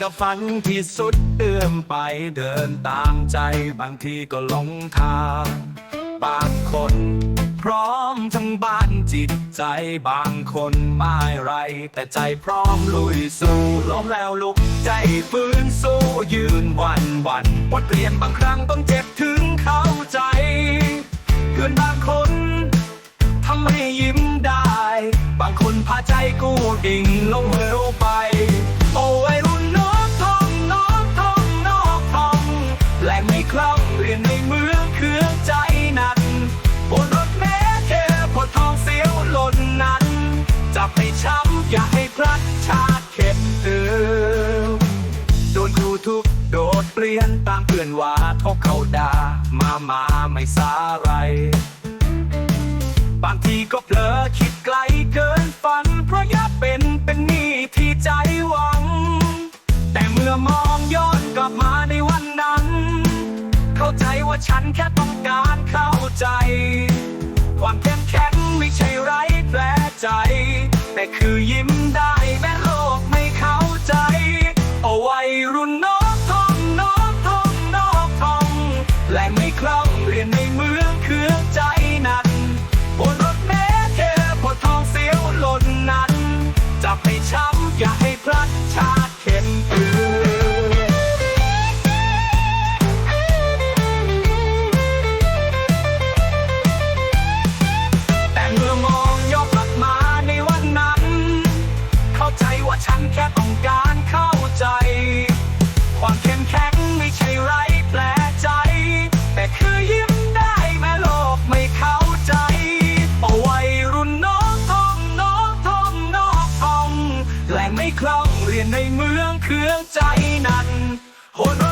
กับฝันที่สุดเอื้อมไปเดินตามใจบางทีก็หลงทาง บางคน พร้อมทั้งบ้านจิตใจบางคนไม่ไร แต่ใจพร้อมลุยสู้ล้มแล้วลุก ใจฟื้นสู้ยืนวันวันบทเรียนบางครั้งต้องเจ็บถึงเข้าใจเพื่อนบางคนทำให้ยิ้มได้ บางคนพาใจกู้ดิ่งลงเหวไป เพื่อนว่าทกเขาด่ามามาไม่สาไร บางทีก็เผลอคิดไกลเกินฝัน เพราะอยากเป็นเป็นนี้ที่ใจหวัง แต่เมื่อมองย้อนกลับมาในวันนั้น เข้าใจว่าฉันแค่ต้องการเข้าใจ ความเข้มแข็งไม่ใช่ไร้แผลใจ แต่คือยิ้ ไม่คล่องเรียนในเมืองเครื่องใจนั้นโหน